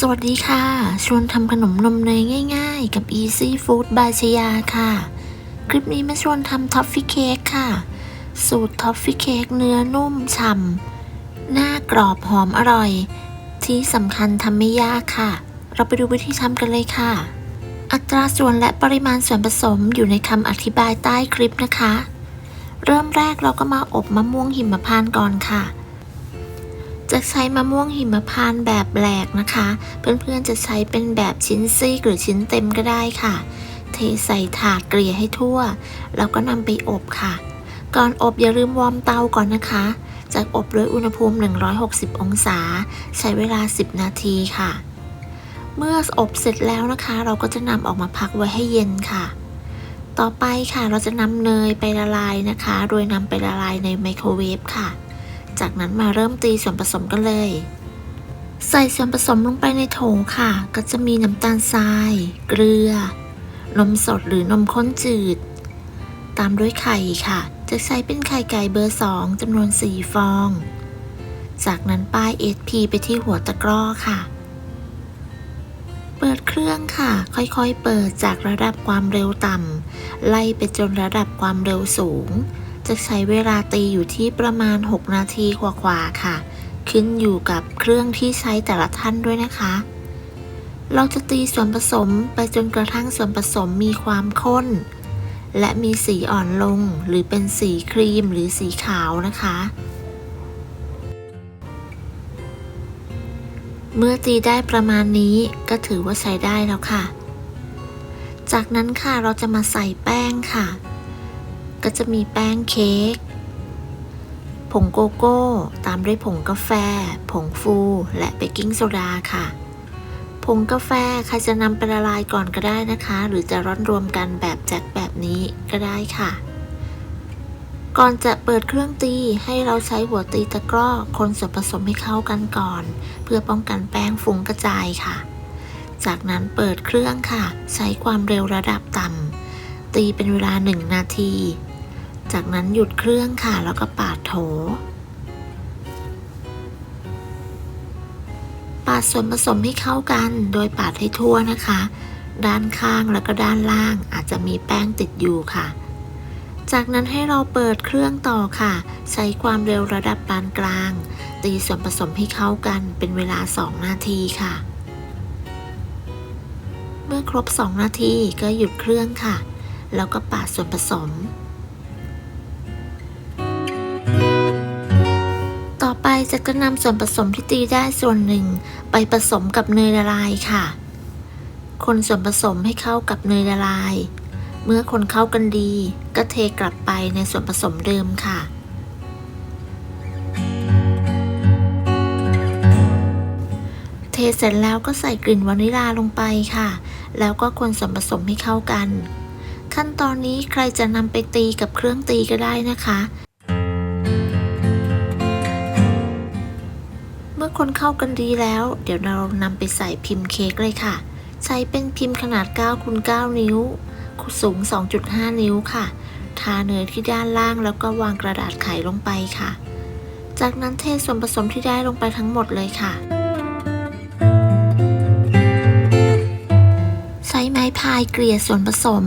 สวัสดีค่ะ ชวนทำขนมนมเนยง่ายๆ กับ Easy Food by ชยาค่ะ คลิปนี้มาชวนทำท็อฟฟี่เค้กค่ะ สูตรท็อฟฟี่เค้กเนื้อนุ่มฉ่ำหน้ากรอบหอมอร่อย ที่สำคัญทำไม่ยากค่ะ เราไปดูวิธีทำกันเลยค่ะ อัตราส่วนและปริมาณส่วนผสมอยู่ในคำอธิบายใต้คลิปนะคะ เริ่มแรกเราก็มาอบมะม่วงหิมพานต์ก่อนค่ะ จะใช้มะม่วงหิมพานต์แบบแหลกนะคะ เพื่อนๆจะใช้เป็นแบบชิ้นซีกหรือชิ้นเต็มก็ได้ค่ะ เทใส่ถาดเกลี่ยให้ทั่ว แล้วก็นำไปอบค่ะ ก่อนอบอย่าลืมวอร์มเตาก่อนนะคะ จากอบด้วยอุณหภูมิ 160 องศา ใช้เวลา 10 นาทีค่ะ เมื่ออบเสร็จแล้วนะคะ เราก็จะนำออกมาพักไว้ให้เย็นค่ะต่อไปค่ะเราจะนำเนยไปละลายนะคะ โดยนำไปละลายในไมโครเวฟค่ะ จากนั้นมาเริ่มตีส่วนผสมกันเลย ใส่ส่วนผสมลงไปในโถค่ะ ก็จะมีน้ำตาลทราย เกลือ นมสดหรือนมข้นจืด ตามด้วยไข่ค่ะ จะใช้เป็นไข่ไก่เบอร์ 2จำนวน 4 ฟอง จากนั้นป้าย SP ไปที่หัวตะกร้อค่ะ เปิดเครื่องค่ะ ค่อยๆ เปิดจากระดับความเร็วต่ำไล่ไปจนระดับความเร็วสูง จะใช้เวลาตีอยู่ที่ประมาณ 6 นาทีกว่าๆค่ะ ขึ้นอยู่กับเครื่องที่ใช้แต่ละท่านด้วยนะคะ เราจะตีส่วนผสมไปจนกระทั่งส่วนผสมมีความข้น และมีสีอ่อนลงหรือเป็นสีครีมหรือสีขาวนะคะ เมื่อตีได้ประมาณนี้ก็ถือว่าใช้ได้แล้วค่ะ จากนั้นค่ะเราจะมาใส่แป้งค่ะ ก็จะมีแป้งเค้ก ผงโกโก้ ตามด้วยผงกาแฟ ผงฟูและเบกกิ้งโซดาค่ะ ผงกาแฟใครจะนำไปละลายก่อนก็ได้นะคะ หรือจะร้อนรวมกันแบบแจ็คแบบนี้ก็ได้ค่ะ ก่อนจะเปิดเครื่องตีให้เราใช้หัวตีตะกร้อคนส่วนผสมให้เข้ากันก่อน เพื่อป้องกันแป้งฟุ้งกระจายค่ะจากนั้นเปิดเครื่องค่ะ ใช้ความเร็วระดับต่ำตีเป็นเวลา 1 นาที จากนั้นหยุดเครื่องค่ะ แล้วก็ปาดโถ ปาดส่วนผสมให้เข้ากัน โดยปาดให้ทั่วนะคะ ด้านข้างแล้วก็ด้านล่างอาจจะมีแป้งติดอยู่ค่ะ จากนั้นให้เราเปิดเครื่องต่อค่ะ ใช้ความเร็วระดับปานกลาง ตีส่วนผสมให้เข้ากันเป็นเวลา 2 นาทีค่ะ เมื่อครบ 2 นาทีก็หยุดเครื่องค่ะ แล้วก็ปาดส่วนผสม จะก็นำส่วนผสมที่ตีได้ส่วนหนึ่ง ไปผสมกับเนยละลายค่ะ คนส่วนผสมให้เข้ากับเนยละลาย เมื่อคนเข้ากันดี ก็เทกลับไปในส่วนผสมเดิมค่ะ เทเสร็จแล้วก็ใส่กลิ่นวานิลาลงไปค่ะ แล้วก็คนส่วนผสมให้เข้ากัน ขั้นตอนนี้ใครจะนำไปตีกับเครื่องตีก็ได้นะคะ มื่อคนเข้ากันดีแล้ว เดี๋ยวเรานำไปใส่พิมพ์เค้กเลยค่ะ ใช้เป็นพิมพ์ขนาด9คูณ9นิ้ว สูง 2.5 นิ้วค่ะ ทาเนยที่ด้านล่างแล้วก็วางกระดาษไขลงไปค่ะ จากนั้นเทส่วนผสมที่ได้ลงไปทั้งหมดเลยค่ะ ใช้ไม้พายเกลี่ยส่วนผสม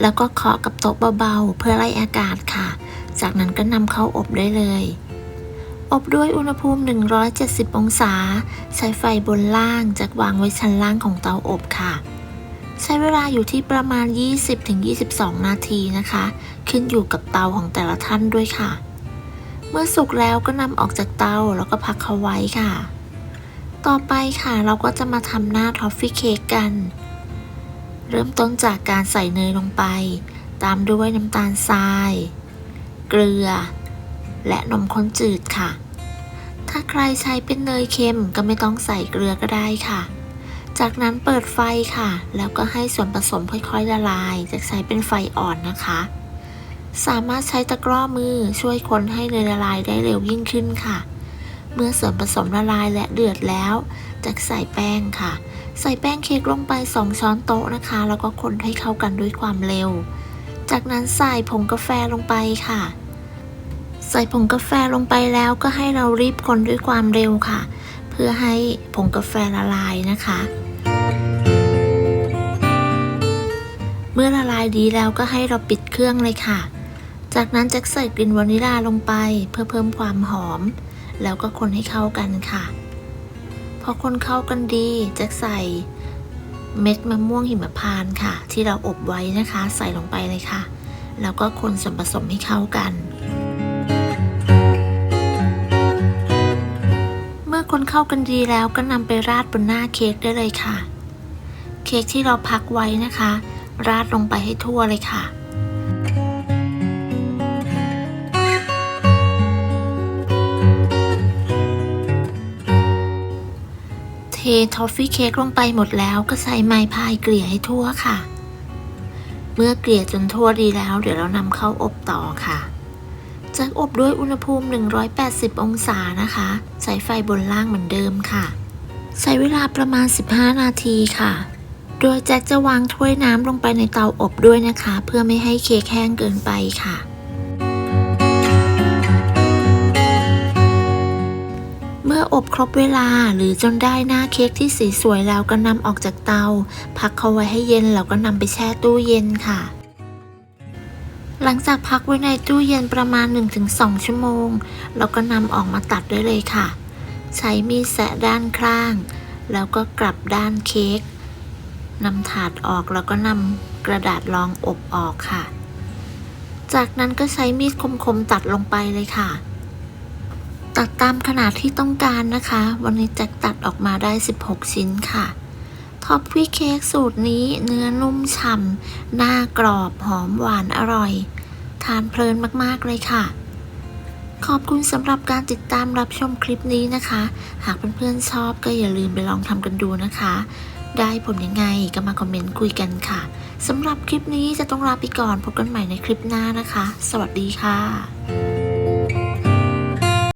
แล้วก็เคาะกับโต๊ะเบาๆ เพื่อไล่อากาศค่ะ จากนั้นก็นำเข้าอบได้เลย อบด้วยอุณหภูมิ 170 องศา ใช้ไฟบนล่างจากวางไว้ชั้นล่างของเตาอบค่ะ ใช้เวลาอยู่ที่ประมาณ 20-22 นาทีนะคะ ขึ้นอยู่กับเตาของแต่ละท่านด้วยค่ะ เมื่อสุกแล้วก็นำออกจากเตาแล้วก็พักเขาไว้ค่ะ ต่อไปค่ะเราก็จะมาทำหน้าทอฟฟี่เค้กกัน เริ่มต้นจากการใส่เนยลงไป ตามด้วยน้ำตาลทราย เกลือ และนมข้นจืดค่ะ ถ้าใครใช้เป็นเนยเค็มก็ไม่ต้องใส่เกลือก็ได้ค่ะ จากนั้นเปิดไฟค่ะ แล้วก็ให้ส่วนผสมค่อยๆละลาย จะใช้เป็นไฟอ่อนนะคะ สามารถใช้ตะกร้อมือช่วยคนให้เนยละลายได้เร็วยิ่งขึ้นค่ะ เมื่อส่วนผสมละลายและเดือดแล้วจะใส่แป้งค่ะ ใส่แป้งเค้กลงไป 2 ช้อนโต๊ะนะคะ แล้วก็คนให้เข้ากันด้วยความเร็ว จากนั้นใส่ผงกาแฟลงไปค่ะ ใส่ผงกาแฟลงไปแล้วก็ให้เรารีบคนด้วยความเร็วค่ะ เพื่อให้ผงกาแฟละลายนะคะ เมื่อละลายดีแล้วก็ให้เราปิดเครื่องเลยค่ะ จากนั้นจ็คใส่กลิ่นวานิลาลงไปเพื่อเพิ่มความหอม แล้วก็คนให้เข้ากันค่ะพอคนเข้ากันดีจ็คใส่เม็ดมะม่วงหิมพานต์ค่ะ ที่เราอบไว้นะคะ ใส่ลงไปเลยค่ะ แล้วก็คนส่วนผสมให้เข้ากัน คนเข้ากันดีแล้วก็นำไปราดบนหน้าเค้กได้เลยค่ะ เค้กที่เราพักไว้นะคะ ราดลงไปให้ทั่วเลยค่ะเททอฟฟี่เค้กลงไปหมดแล้วก็ใส่ไม้พายเกลี่ยให้ทั่วค่ะ เมื่อเกลี่ยจนทั่วดีแล้ว เดี๋ยวเรานำเข้าอบต่อค่ะ จากอบด้วยอุณหภูมิ 180 องศานะคะใช้ไฟบนล่างเหมือนเดิมค่ะ ใช้เวลาประมาณ 15 นาทีค่ะ โดยแจ็คจะวางถ้วยน้ำลงไปในเตาอบด้วยนะคะ เพื่อไม่ให้เค้กแห้งเกินไปค่ะ เมื่ออบครบเวลาหรือจนได้หน้าเค้กที่สีสวยแล้วก็นำออกจากเตา พักเขาไว้ให้เย็นแล้วก็นำไปแช่ตู้เย็นค่ะ หลังจากพักไว้ในตู้เย็นประมาณ 1-2 ชั่วโมง เราก็นำออกมาตัดได้เลยค่ะ ใช้มีดแสะด้านข้าง แล้วก็กลับด้านเค้กนำถาดออกแล้วก็นำกระดาษรองอบออกค่ะ จากนั้นก็ใช้มีดคมๆตัดลงไปเลยค่ะ ตัดตามขนาดที่ต้องการนะคะ วันนี้แจ็คตัดออกมาได้ 16 ชิ้นค่ะ อปฟี่เค้กสูตรนี้เนื้อนุ่มฉ่ำหน้ากรอบหอมหวานอร่อย ทานเพลินมากๆเลยค่ะ ขอบคุณสำหรับการติดตามรับชมคลิปนี้นะคะ หากเพื่อนๆชอบก็อย่าลืมไปลองทำกันดูนะคะ ได้ผลยังไงก็มาคอมเมนต์คุยกันค่ะสำหรับคลิปนี้จะต้องลาไปก่อนพบกันใหม่ในคลิปหน้านะคะ สวัสดีค่ะ